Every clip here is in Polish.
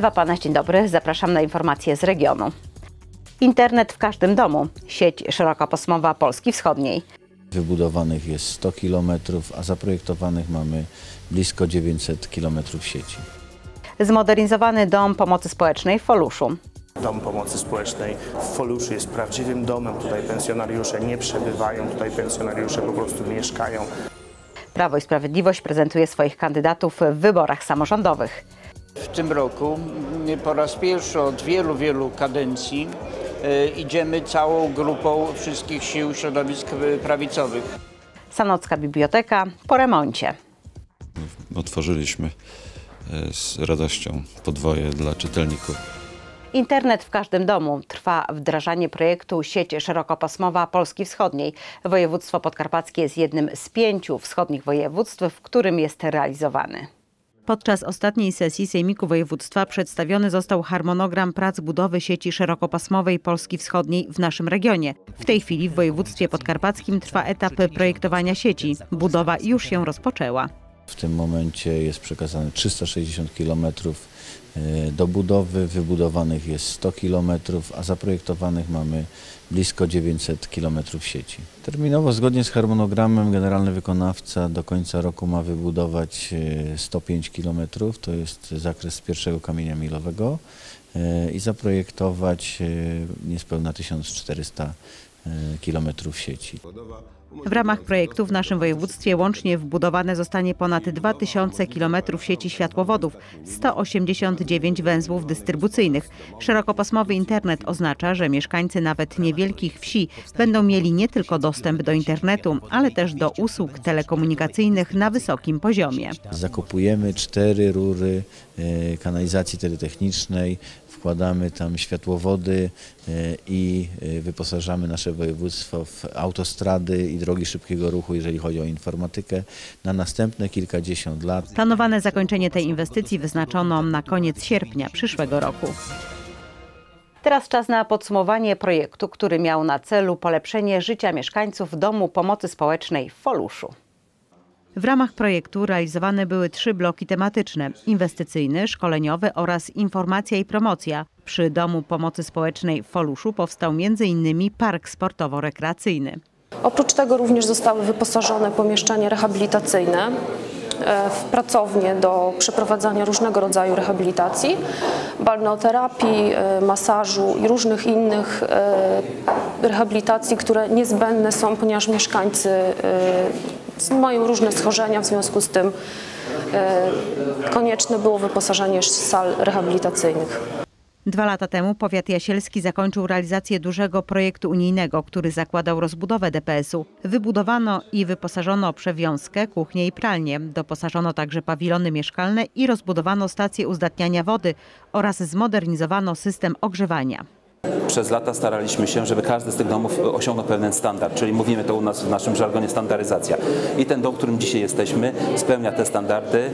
Ewa Pana, dzień dobry. Zapraszam na informacje z regionu. Internet w każdym domu. Sieć szerokopasmowa Polski Wschodniej. Wybudowanych jest 100 km, a zaprojektowanych mamy blisko 900 km sieci. Zmodernizowany dom pomocy społecznej w Foluszu. Dom Pomocy Społecznej w Foluszu jest prawdziwym domem. Tutaj pensjonariusze nie przebywają, tutaj pensjonariusze po prostu mieszkają. Prawo i Sprawiedliwość prezentuje swoich kandydatów w wyborach samorządowych. W tym roku my po raz pierwszy od wielu, wielu kadencji e, idziemy całą grupą wszystkich sił środowisk e, prawicowych. Sanocka Biblioteka po remoncie. otworzyliśmy e, z radością podwoje dla czytelników. Internet w każdym domu. Trwa wdrażanie projektu Sieć Szerokopasmowa Polski Wschodniej. Województwo podkarpackie jest jednym z pięciu wschodnich województw, w którym jest realizowany. Podczas ostatniej sesji Sejmiku Województwa przedstawiony został harmonogram prac budowy sieci szerokopasmowej Polski Wschodniej w naszym regionie. W tej chwili w województwie podkarpackim trwa etap projektowania sieci. Budowa już się rozpoczęła. W tym momencie jest przekazane 360 km do budowy, wybudowanych jest 100 km, a zaprojektowanych mamy blisko 900 km sieci. Terminowo, zgodnie z harmonogramem, generalny wykonawca do końca roku ma wybudować e, 105 km, to jest zakres pierwszego kamienia milowego e, i zaprojektować e, niespełna 1400 km sieci. W ramach projektu w naszym województwie łącznie wbudowane zostanie ponad 2000 km sieci światłowodów, 189 węzłów dystrybucyjnych. Szerokopasmowy internet oznacza, że mieszkańcy nawet niewielkich wsi będą mieli nie tylko dostęp do internetu, ale też do usług telekomunikacyjnych na wysokim poziomie. Zakupujemy cztery rury e, kanalizacji teletechnicznej, wkładamy tam światłowody e, i e, wyposażamy nasze województwo w autostrady i drogi szybkiego ruchu, jeżeli chodzi o informatykę, na następne kilkadziesiąt lat. Planowane zakończenie tej inwestycji wyznaczono na koniec sierpnia przyszłego roku. Teraz czas na podsumowanie projektu, który miał na celu polepszenie życia mieszkańców Domu Pomocy Społecznej w Foluszu. W ramach projektu realizowane były trzy bloki tematyczne: inwestycyjny, szkoleniowy oraz informacja i promocja. Przy Domu Pomocy Społecznej w Foluszu powstał m.in. park sportowo-rekreacyjny. Oprócz tego również zostały wyposażone pomieszczenia rehabilitacyjne e, w pracownie do przeprowadzania różnego rodzaju rehabilitacji, balneoterapii, e, masażu i różnych innych e, rehabilitacji, które niezbędne są, ponieważ mieszkańcy mają różne schorzenia, w związku z tym konieczne było wyposażenie sal rehabilitacyjnych. Dwa lata temu powiat jasielski zakończył realizację dużego projektu unijnego, który zakładał rozbudowę DPS-u. Wybudowano i wyposażono przewiązkę, kuchnię i pralnię. Doposażono także pawilony mieszkalne i rozbudowano stację uzdatniania wody oraz zmodernizowano system ogrzewania. Przez lata staraliśmy się, żeby każdy z tych domów osiągnął pewien standard, czyli mówimy to u nas w naszym żargonie standaryzacja. I ten dom, w którym dzisiaj jesteśmy, spełnia te standardy.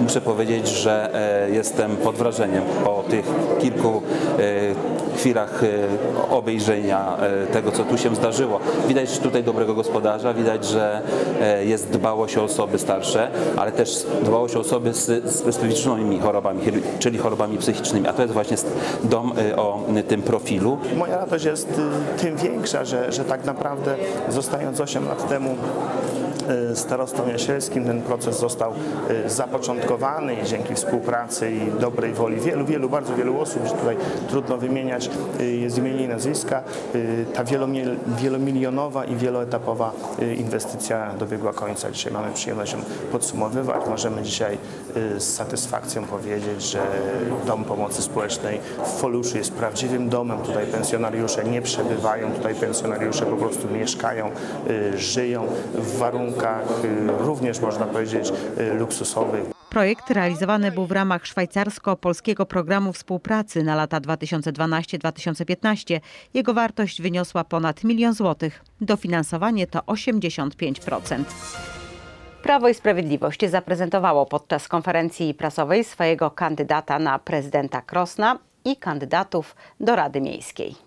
Muszę powiedzieć, że e, jestem pod wrażeniem po tych kilku e, chwilach e, obejrzenia tego, co tu się zdarzyło. Widać tutaj dobrego gospodarza, widać, że jest dbałość o osoby starsze, ale też dbałość o osoby z specyficznymi chorobami, czyli chorobami psychicznymi, a to jest właśnie dom o tym profilu. Moja radość jest tym większa, że, że tak naprawdę zostając 8 lat temu starostą jasielskim ten proces został y, zapoczątkowany i dzięki współpracy i dobrej woli wielu, wielu, bardzo wielu osób, że tutaj trudno wymieniać jest imienia i nazwiska, ta wielomilionowa i wieloetapowa inwestycja dobiegła końca. Dzisiaj mamy przyjemność ją podsumowywać. Możemy dzisiaj z satysfakcją powiedzieć, że Dom Pomocy Społecznej w Foluszu jest prawdziwym domem. Tutaj pensjonariusze nie przebywają, tutaj pensjonariusze po prostu mieszkają, żyją w warunkach również można powiedzieć luksusowych. Projekt realizowany był w ramach szwajcarsko-polskiego programu współpracy na lata 2012-2015. Jego wartość wyniosła ponad milion złotych. Dofinansowanie to 85%. Prawo i Sprawiedliwość zaprezentowało podczas konferencji prasowej swojego kandydata na prezydenta Krosna i kandydatów do Rady Miejskiej.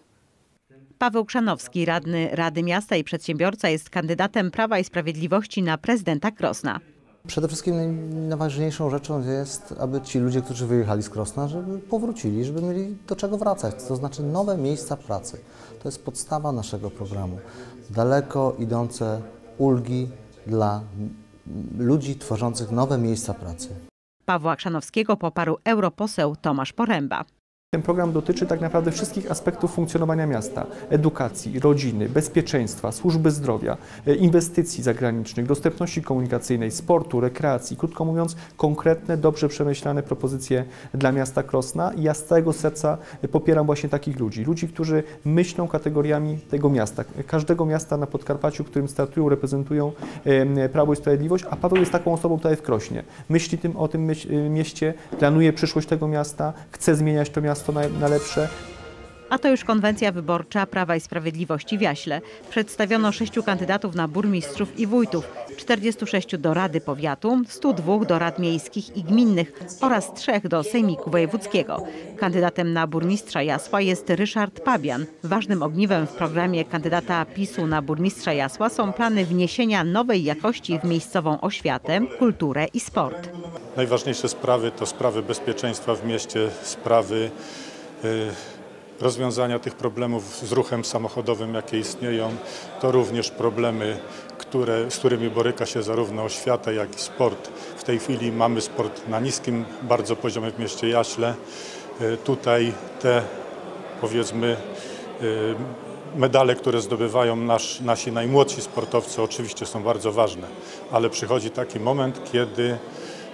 Paweł Krzanowski, radny Rady Miasta i przedsiębiorca, jest kandydatem Prawa i Sprawiedliwości na prezydenta Krosna. Przede wszystkim naj- najważniejszą rzeczą jest, aby ci ludzie, którzy wyjechali z Krosna, żeby powrócili, żeby mieli do czego wracać, to znaczy nowe miejsca pracy. To jest podstawa naszego programu. Daleko idące ulgi dla ludzi tworzących nowe miejsca pracy. Pawła Krzanowskiego poparł europoseł Tomasz Poręba. Ten program dotyczy tak naprawdę wszystkich aspektów funkcjonowania miasta: edukacji, rodziny, bezpieczeństwa, służby zdrowia, e, inwestycji zagranicznych, dostępności komunikacyjnej, sportu, rekreacji. Krótko mówiąc, konkretne, dobrze przemyślane propozycje dla miasta Krosna. I ja z całego serca popieram właśnie takich ludzi. Ludzi, którzy myślą kategoriami tego miasta, każdego miasta na Podkarpaciu, którym startują, reprezentują Prawo i Sprawiedliwość, a Paweł jest taką osobą tutaj w Krośnie. Myśli tym, o tym myśl, mieście, planuje przyszłość tego miasta, chce zmieniać to miasto na, na lepsze. A to już konwencja wyborcza Prawa i Sprawiedliwości w Jaśle. Przedstawiono sześciu kandydatów na burmistrzów i wójtów, 46 do Rady Powiatu, 102 do rad miejskich i gminnych oraz trzech do Sejmiku Wojewódzkiego. Kandydatem na burmistrza Jasła jest Ryszard Pabian. Ważnym ogniwem w programie kandydata PiSu na burmistrza Jasła są plany wniesienia nowej jakości w miejscową oświatę, kulturę i sport. Najważniejsze sprawy to sprawy bezpieczeństwa w mieście, sprawy y, rozwiązania tych problemów z ruchem samochodowym, jakie istnieją. To również problemy, które, z którymi boryka się zarówno oświata, jak i sport. W tej chwili mamy sport na niskim bardzo poziomie w mieście Jaśle. Y, Tutaj te powiedzmy y, medale, które zdobywają nasz, nasi najmłodsi sportowcy oczywiście są bardzo ważne, ale przychodzi taki moment, kiedy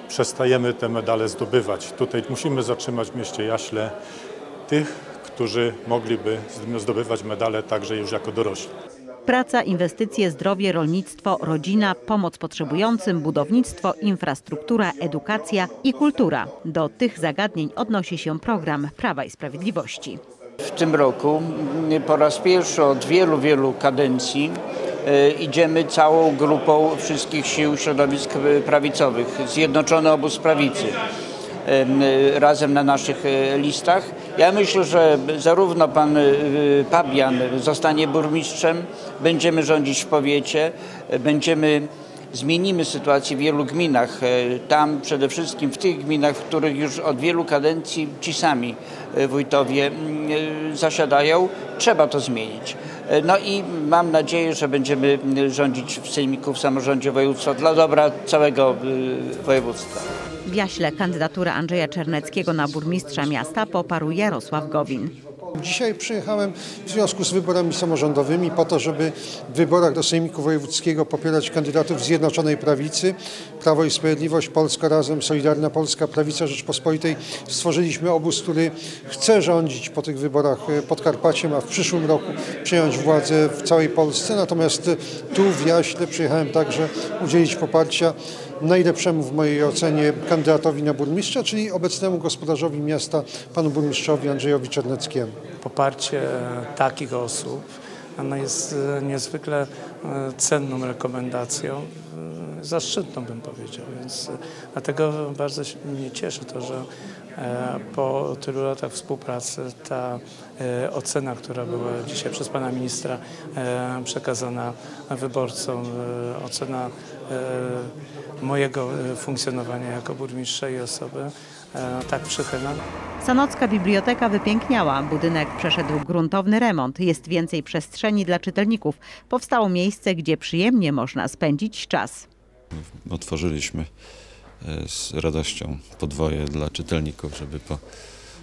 przestajemy te medale zdobywać. Tutaj musimy zatrzymać w mieście Jaśle tych, którzy mogliby zdobywać medale także już jako dorośli. Praca, inwestycje, zdrowie, rolnictwo, rodzina, pomoc potrzebującym, budownictwo, infrastruktura, edukacja i kultura. Do tych zagadnień odnosi się program Prawa i Sprawiedliwości. W tym roku mm, po raz pierwszy od wielu, wielu kadencji e, idziemy całą grupą wszystkich sił środowisk e, prawicowych, Zjednoczony Obóz Prawicy, e, razem na naszych listach. Ja myślę, że zarówno pan e, Pabian zostanie burmistrzem, będziemy rządzić w powiecie, będziemy zmienimy sytuację w wielu gminach. E, Tam przede wszystkim w tych gminach, w których już od wielu kadencji ci sami e, wójtowie mm, e, zasiadają, trzeba to zmienić. No i mam nadzieję, że będziemy mm, rządzić w Sejmiku w samorządzie województwa dla dobra całego e, województwa. W Jaśle kandydaturę Andrzeja Czerneckiego na burmistrza miasta poparł Jarosław Gowin. Dzisiaj przyjechałem w związku z wyborami samorządowymi po to, żeby w wyborach do Sejmiku Wojewódzkiego popierać kandydatów Zjednoczonej Prawicy. Prawo i Sprawiedliwość, Polska Razem, Solidarna Polska, Prawica Rzeczpospolitej. Stworzyliśmy obóz, który chce rządzić po tych wyborach e, Podkarpaciem, a w przyszłym roku przejąć władzę w całej Polsce. Natomiast e, tu w Jaśle przyjechałem także udzielić poparcia najlepszemu w mojej ocenie kandydatowi na burmistrza, czyli obecnemu gospodarzowi miasta, panu burmistrzowi Andrzejowi Czerneckiemu. poparcie takich osób no jest e, niezwykle e, cenną rekomendacją, e, zaszczytną bym powiedział, więc dlatego bardzo mnie cieszy to, że po tylu latach współpracy ta ocena, która była dzisiaj przez pana ministra przekazana wyborcom, ocena mojego funkcjonowania jako burmistrza i osoby tak przychylna, Sanocka biblioteka wypiękniała. Budynek przeszedł gruntowny remont. Jest więcej przestrzeni dla czytelników. Powstało miejsce, gdzie przyjemnie można spędzić czas. Otworzyliśmy e, z radością podwoje dla czytelników, żeby po,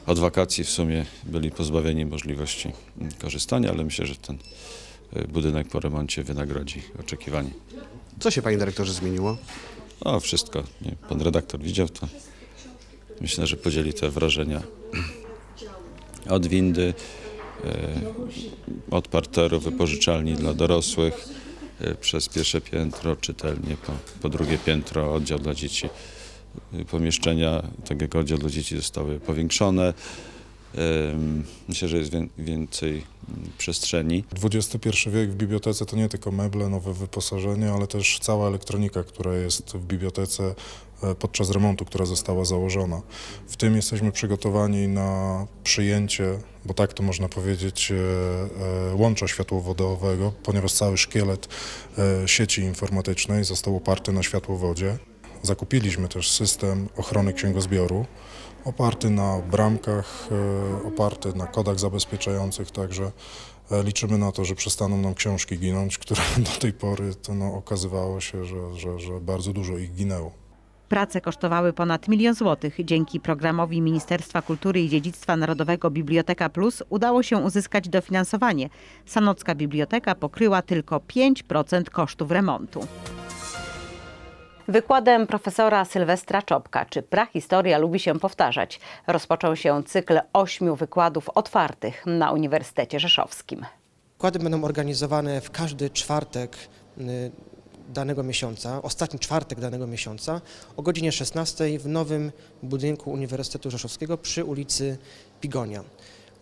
od wakacji w sumie byli pozbawieni możliwości korzystania, ale myślę, że ten e, budynek po remoncie wynagrodzi oczekiwanie. Co się panie dyrektorze zmieniło? O, wszystko. Nie, pan redaktor widział to. Myślę, że podzieli te wrażenia od windy, e, od parteru, wypożyczalni dla dorosłych, e, przez pierwsze piętro czytelnie, po, po drugie piętro oddział dla dzieci. E, Pomieszczenia, tak jak oddział dla dzieci, zostały powiększone. Myślę, że jest wię- więcej mm, przestrzeni. XXI wiek w bibliotece to nie tylko meble, nowe wyposażenie, ale też cała elektronika, która jest w bibliotece e, podczas remontu, która została założona. W tym jesteśmy przygotowani na przyjęcie, bo tak to można powiedzieć, e, e, łącza światłowodowego, ponieważ cały szkielet sieci informatycznej został oparty na światłowodzie. Zakupiliśmy też system ochrony księgozbioru oparty na bramkach, e, oparty na kodach zabezpieczających, także e, liczymy na to, że przestaną nam książki ginąć, które do tej pory to no, okazywało się, że, że, że bardzo dużo ich ginęło. Prace kosztowały ponad milion złotych. Dzięki programowi Ministerstwa Kultury i Dziedzictwa Narodowego Biblioteka Plus udało się uzyskać dofinansowanie. Sanocka Biblioteka pokryła tylko 5% kosztów remontu. Wykładem profesora Sylwestra Czopka, czy prahistoria lubi się powtarzać, rozpoczął się cykl ośmiu wykładów otwartych na Uniwersytecie Rzeszowskim. Wykłady będą organizowane w każdy czwartek y, danego miesiąca, ostatni czwartek danego miesiąca o godzinie 16 w nowym budynku Uniwersytetu Rzeszowskiego przy ulicy Pigonia.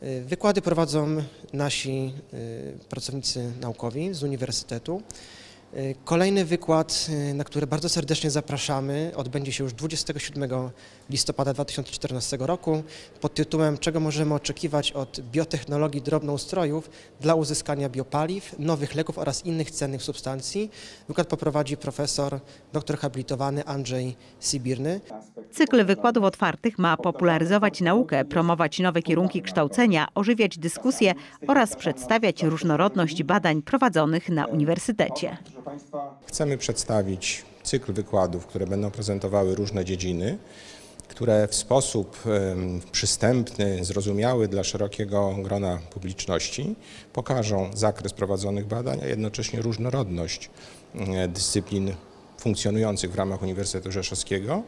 Y, Wykłady prowadzą nasi y, pracownicy naukowi z Uniwersytetu. Y, Kolejny wykład, y, na który bardzo serdecznie zapraszamy, odbędzie się już 27 listopada 2014 roku pod tytułem Czego możemy oczekiwać od biotechnologii drobnoustrojów dla uzyskania biopaliw, nowych leków oraz innych cennych substancji. Wykład poprowadzi profesor doktor habilitowany Andrzej Sibirny. Cykl wykładów otwartych ma popularyzować naukę, promować nowe kierunki kształcenia, ożywiać dyskusje oraz przedstawiać różnorodność badań prowadzonych na uniwersytecie. Chcemy przedstawić cykl wykładów, które będą prezentowały różne dziedziny, które w sposób przystępny, zrozumiały dla szerokiego grona publiczności pokażą zakres prowadzonych badań, a jednocześnie różnorodność e, dyscyplin funkcjonujących w ramach Uniwersytetu Rzeszowskiego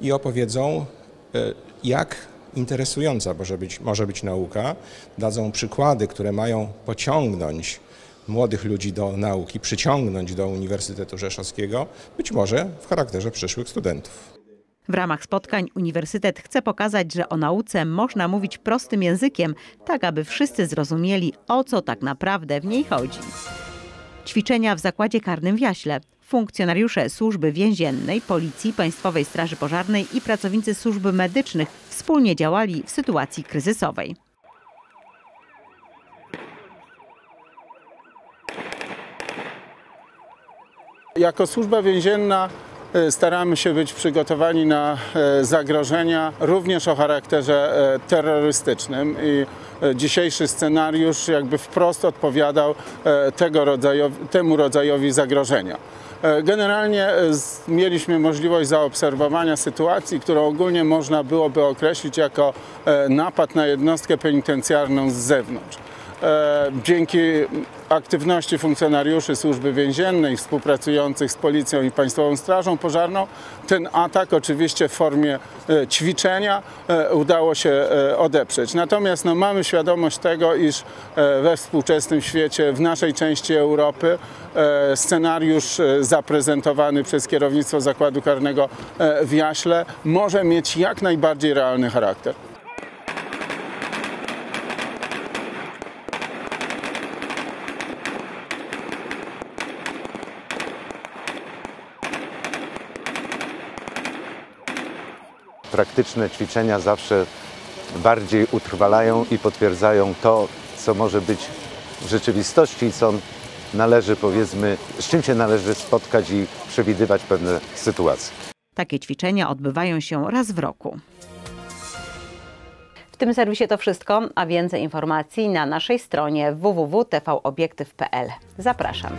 i opowiedzą, e, jak interesująca może być, może być nauka, dadzą przykłady, które mają pociągnąć młodych ludzi do nauki, przyciągnąć do Uniwersytetu Rzeszowskiego, być może w charakterze przyszłych studentów. W ramach spotkań Uniwersytet chce pokazać, że o nauce można mówić prostym językiem, tak aby wszyscy zrozumieli, o co tak naprawdę w niej chodzi. Ćwiczenia w zakładzie karnym w Jaśle. Funkcjonariusze służby więziennej, policji, Państwowej Straży Pożarnej i pracownicy służb medycznych wspólnie działali w sytuacji kryzysowej. Jako służba więzienna e, staramy się być przygotowani na e, zagrożenia również o charakterze e, terrorystycznym i dzisiejszy scenariusz jakby wprost odpowiadał tego temu rodzajowi zagrożenia. Generalnie mieliśmy możliwość zaobserwowania sytuacji, którą ogólnie można byłoby określić jako napad na jednostkę penitencjarną z zewnątrz. E, Dzięki aktywności funkcjonariuszy służby więziennej współpracujących z policją i Państwową Strażą Pożarną ten atak oczywiście w formie e, ćwiczenia e, udało się odeprzeć. Natomiast no, mamy świadomość tego, iż we współczesnym świecie, w naszej części Europy scenariusz zaprezentowany przez kierownictwo Zakładu Karnego w Jaśle może mieć jak najbardziej realny charakter. Praktyczne ćwiczenia zawsze bardziej utrwalają i potwierdzają to, co może być w rzeczywistości i co należy, powiedzmy, z czym się należy spotkać i przewidywać pewne sytuacje. Takie ćwiczenia odbywają się raz w roku. W tym serwisie to wszystko, a więcej informacji na naszej stronie www.tvobiektyw.pl. Zapraszam.